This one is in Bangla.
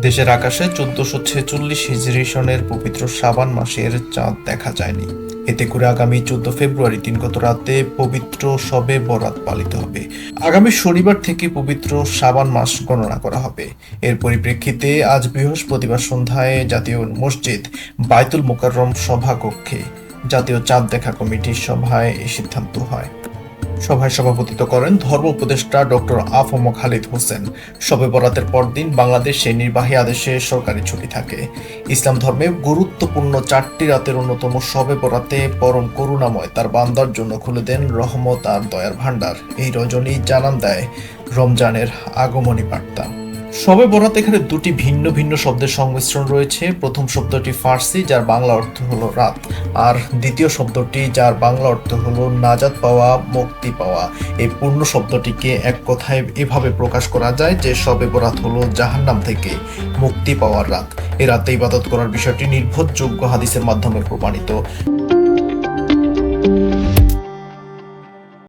দেশের আকাশে চোদ্দশো ছেচল্লিশ হিজরি সনের পবিত্র শ্রাবণ মাসের চাঁদ দেখা যায়নি। এতে করে আগামী চোদ্দ ফেব্রুয়ারি দিনগত রাতে পবিত্র সবে বরাত পালিত হবে। আগামী শনিবার থেকে পবিত্র শ্রাবণ মাস গণনা করা হবে। এর পরিপ্রেক্ষিতে আজ বৃহস্পতিবার সন্ধ্যায় জাতীয় মসজিদ বায়তুল মোকাররম সভাকক্ষে জাতীয় চাঁদ দেখা কমিটির সভায় এই সিদ্ধান্ত হয়। সভায় সভাপতিত্ব করেন ধর্ম উপদেষ্টা ডক্টর আফম খালিদ হোসেন। শবে বরাতের পরদিন বাংলাদেশে নির্বাহী আদেশে সরকারি ছুটি থাকে। ইসলাম ধর্মে গুরুত্বপূর্ণ চারটি রাতের অন্যতম শবে বরাতে পরম করুণাময় তার বান্দার জন্য খুলে দেন রহমত আর দয়ার ভাণ্ডার। এই রজনী জানান দেয় রমজানের আগমনী বার্তা। শবে বরাত এখানে দুটি ভিন্ন ভিন্ন শব্দের সংমিশ্রণ রয়েছে। প্রথম শব্দটি ফার্সি, যার বাংলা অর্থ হলো রাত। আর দ্বিতীয় শব্দটি, যার বাংলা অর্থ হলো নাজাত পাওয়া, মুক্তি পাওয়া। এই পূর্ণ শব্দটিকে এক কথায় এভাবে প্রকাশ করা যায় যে শবে বরাত হলো জাহান্নাম থেকে মুক্তি পাওয়ার রাত। এ রাতে ইবাদত করার বিষয়টি নির্ভরযোগ্য হাদিসের মাধ্যমে প্রমাণিত।